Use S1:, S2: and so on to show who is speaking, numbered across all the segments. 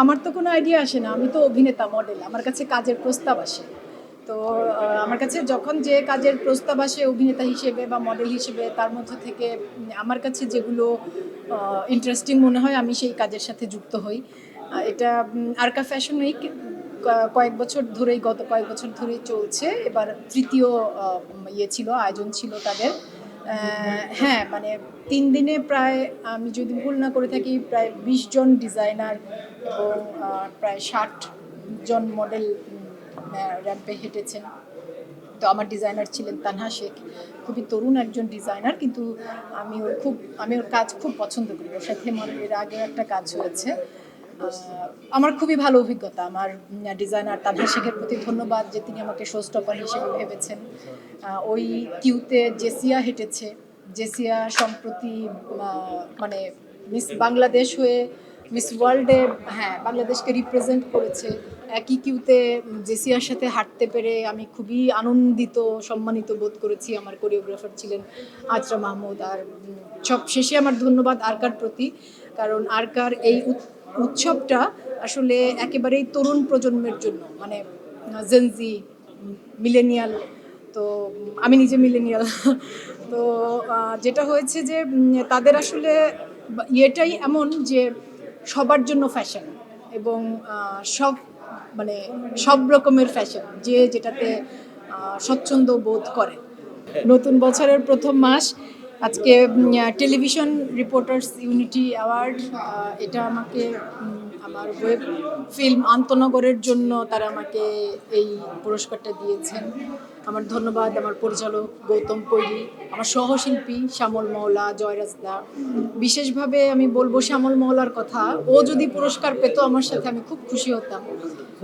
S1: আমার তো কোনো আইডিয়া আসে না। আমি তো অভিনেতা মডেল আমার কাছে কাজের প্রস্তাব আসে। তো আমার কাছে যখন যে কাজের প্রস্তাব আসে অভিনেতা হিসেবে বা মডেল হিসেবে, তার মধ্যে থেকে আমার কাছে যেগুলো ইন্টারেস্টিং মনে হয়, আমি সেই কাজের সাথে যুক্ত হই। এটা আরকা ফ্যাশন উইক কয়েক বছর ধরেই, গত কয়েক বছর ধরেই চলছে। এবার তৃতীয় ইয়ে ছিল, আয়োজন ছিল তাদের। হ্যাঁ মানে তিন দিনে প্রায়, আমি যদি ভুল না করে থাকি, প্রায় বিশ জন ডিজাইনার এবং প্রায় ষাট জন মডেল র্যাম্পে হেঁটেছেন। তো আমার ডিজাইনার ছিলেন তানহা শেখ। খুবই তরুণ একজন ডিজাইনার, কিন্তু আমি ওর খুব, আমি ওর কাজ খুব পছন্দ করি। ওর সাথে আমার এর আগেও একটা কাজ হয়েছে। আমার খুবই ভালো অভিজ্ঞতা। আমার ডিজাইনার তানহা শেখের প্রতি ধন্যবাদ যে তিনি আমাকে শো হিসেবে ভেবেছেন। ওই কিউতে জেসিয়া হেঁটেছে। জেসিয়া সম্প্রতি মানে মিস বাংলাদেশ হয়ে মিস ওয়ার্ল্ডে হ্যাঁ বাংলাদেশকে রিপ্রেজেন্ট করেছে। একই কিউতে জেসিয়ার সাথে হাঁটতে পেরে আমি খুবই আনন্দিত, সম্মানিত বোধ করেছি। আমার কোরিওগ্রাফার ছিলেন আজরা মাহমুদ আর সব শেষে আমার ধন্যবাদ আরকার প্রতি। কারণ আরকার এই উৎসবটা আসলে একেবারেই তরুণ প্রজন্মের জন্য। মানে জেনজি মিলেনিয়াল তো, আমি নিজে মিলেনিয়াল তো যেটা হয়েছে যে তাদের আসলে ইয়েটাই এমন যে সবার জন্য ফ্যাশন এবং সব মানে সব রকমের ফ্যাশন যে যেটাতে স্বচ্ছন্দ বোধ করে। নতুন বছরের প্রথম মাস, আজকে টেলিভিশন রিপোর্টার্স ইউনিটি অ্যাওয়ার্ড এটা আমাকে আমার ওয়েব ফিল্ম আন্তনগরের জন্য তারা আমাকে এই পুরস্কারটা দিয়েছেন। আমার ধন্যবাদ, আমার পরিচালক গৌতম কৈরি, আমার সহশিল্পী শ্যামল মওলা জয়রাজ দা। বিশেষভাবে আমি বলব শ্যামল মওলার কথা, ও যদি পুরস্কার পেত আমার সাথে আমি খুব খুশি হতাম।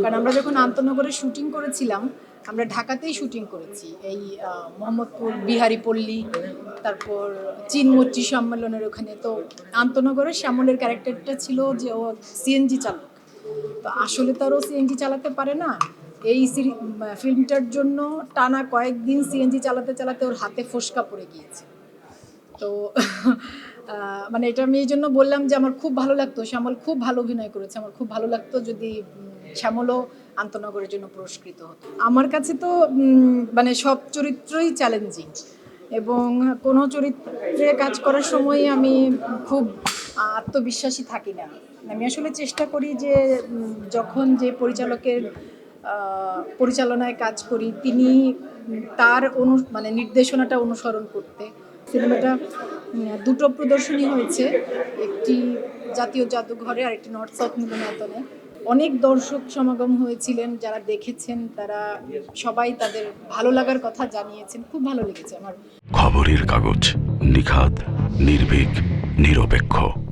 S1: কারণ আমরা যখন আন্তনগরে শুটিং করেছিলাম আমরা ঢাকাতেই শুটিং করেছি। এই মোহাম্মদপুর বিহারি পল্লী তারপর চীনমৈত্রী সম্মেলনের ওখানে। তো আন্তনগরের শ্যামলের ক্যারেক্টারটা ছিল যে ও সিএনজি চালক। তো আসলে তো আরও সিএনজি চালাতে পারে না। এই ফিল্মটার জন্য টানা কয়েকদিন সিএনজি চালাতে চালাতে ওর হাতে ফোসকা পড়ে গিয়েছে। তো মানে এটা আমি এই জন্য বললাম যে আমার খুব ভালো লাগতো। শ্যামল খুব ভালো অভিনয় করেছে। আমার খুব ভালো লাগতো যদি শ্যামলও আন্তনগরের জন্য পুরস্কৃত হতো। আমার কাছে তো মানে সব চরিত্রই চ্যালেঞ্জিং এবং কোনো চরিত্রে কাজ করার সময় আমি খুব আত্মবিশ্বাসী থাকি না। আমি আসলে চেষ্টা করি যে যখন যে পরিচালকের পরিচালনায় কাজ করি, তিনি তার অনু মানে নির্দেশনাটা অনুসরণ করতে। সিনেমাটা দুটো প্রদর্শনী হয়েছে, একটি জাতীয় জাদুঘরে আর একটি নর্থ সাউথ মিলনায়তনে। অনেক দর্শক সমাগম হয়েছিলেন, যারা দেখেছেন, তারা সবাই তাদের ভালো লাগার কথা জানিয়েছেন। খুব ভালো লেগেছে আমার।
S2: খবরের কাগজ নিখাত নির্ভীক, নিরপেক্ষ।